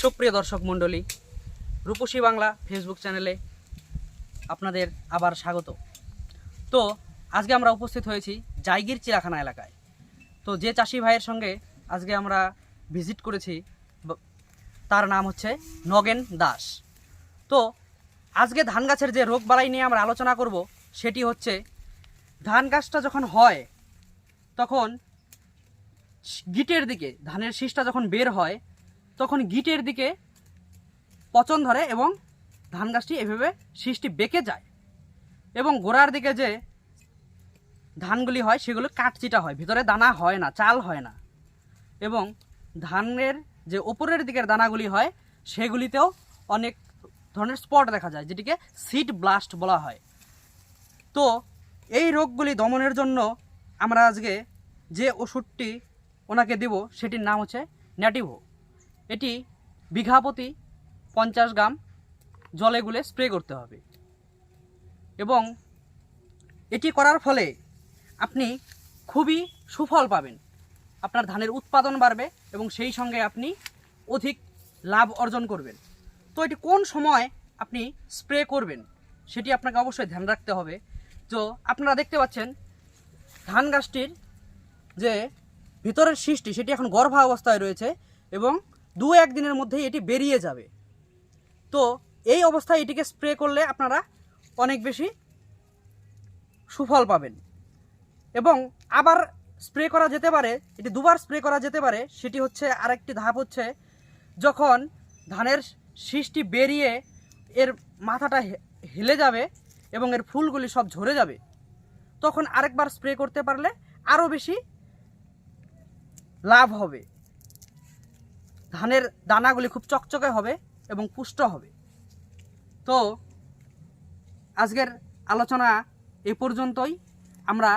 সুপ্রিয় দর্শক মণ্ডলী, রূপসী বাংলা ফেসবুক চ্যানেলে আপনাদের আবার স্বাগত। তো, আজকে আমরা উপস্থিত হয়েছি জাইগির চিড়াখানা এলাকায়। তো, যে চাষি ভাইয়ের সঙ্গে আজকে আমরা ভিজিট করেছি তার নাম হচ্ছে নগেন দাস। তো, আজকে ধান গাছের যে রোগ বালাই নিয়ে আমরা আলোচনা করব, সেটি হচ্ছে ধান গাছটা যখন হয়, তখন গিটের দিকে, ধানের শীষটা যখন বের হয় তখন গিটের দিকে পচন ধরে এবং ধান গাছটি এভাবে শীষটি বেঁকে যায়। এবং গোড়ার দিকে যে ধানগুলি হয়, সেগুলো কাটচিটা হয়, ভিতরে দানা হয় না, চাল হয় না। এবং ধানের যে ওপরের দিকের দানাগুলি হয়, সেগুলিতেও অনেক ধরনের স্পট দেখা যায়, যেটিকে সিড ব্লাস্ট বলা হয়। তো এই রোগগুলি দমনের জন্য আমরা আজকে যে ওষুধটি ওনাকে দেব, সেটির নাম হচ্ছে ন্যাটিভো এটি বিঘা প্রতি পঞ্চাশ গ্রাম জলে গুলে স্প্রে করতে হবে। এবং এটি করার ফলে আপনি খুবই সুফল পাবেন। আপনার ধানের উৎপাদন বাড়বে এবং সেই সঙ্গে আপনি অধিক লাভ অর্জন করবেন। তো এটি কোন সময় আপনি স্প্রে করবেন সেটি আপনাকে অবশ্যই ধ্যান রাখতে হবে। তো আপনারা দেখতে পাচ্ছেন ধান গাছটির যে ভিতরের সৃষ্টি সেটি এখন গর্ভা অবস্থায় রয়েছে এবং দু একদিনের মধ্যেই এটি বেরিয়ে যাবে। তো এই অবস্থায় এটিকে স্প্রে করলে আপনারা অনেক বেশি সুফল পাবেন। এবং আবার স্প্রে করা যেতে পারে, এটি দুবার স্প্রে করা যেতে পারে, সেটি হচ্ছে আরেকটি ধাপ হচ্ছে যখন ধানের শীষটি বেরিয়ে এর মাথাটা হেলে যাবে এবং এর ফুলগুলি সব ঝরে যাবে, তখন আরেকবার স্প্রে করতে পারলে আরও বেশি লাভ হবে। ধানের দানাগুলি খুব চকচকে হবে এবং পুষ্ট হবে। তো আজকের আলোচনা এ পর্যন্তই। আমরা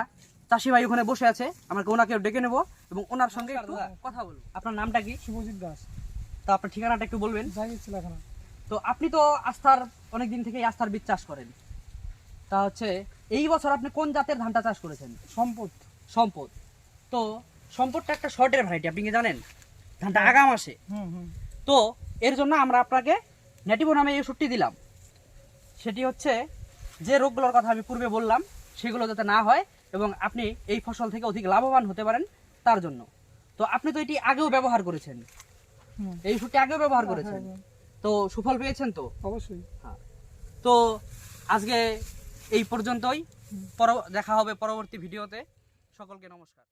চাষি ভাই ওখানে বসে আছে আমাকে ওনাকে ডেকে নেব এবং ওনার সঙ্গে একটু কথা বলব। আপনার নামটা কি? শুভজিৎ দাস। তো আপনার ঠিকানাটা একটু বলবেন। তো আপনি তো আস্থার অনেক দিন থেকেই আস্থার বীজ চাষ করেন। তা হচ্ছে এই বছর আপনি কোন জাতের ধানটা চাষ করেছেন? সম্পদ। সম্পদ। তো সম্পদটা একটা শর্টের ভ্যারাইটি আপনি কি জানেন? ধানটা আগাম আসে তো এর জন্য আমরা আপনাকে নেটিভো নামে এই ওষুধটি দিলাম। সেটি হচ্ছে যে রোগগুলোর কথা আমি পূর্বে বললাম সেগুলো যাতে না হয় এবং আপনি এই ফসল থেকে অধিক লাভবান হতে পারেন তার জন্য। তো আপনি তো এটি আগেও ব্যবহার করেছেন। এই ওষুধটি আগেও ব্যবহার হ্যাঁ, করেছেন। হ্যাঁ, তো সুফল পেয়েছেন তো? অবশ্যই। হ্যাঁ। তো আজকে এই পর্যন্তই। পর দেখা হবে পরবর্তী ভিডিওতে। সকলকে নমস্কার।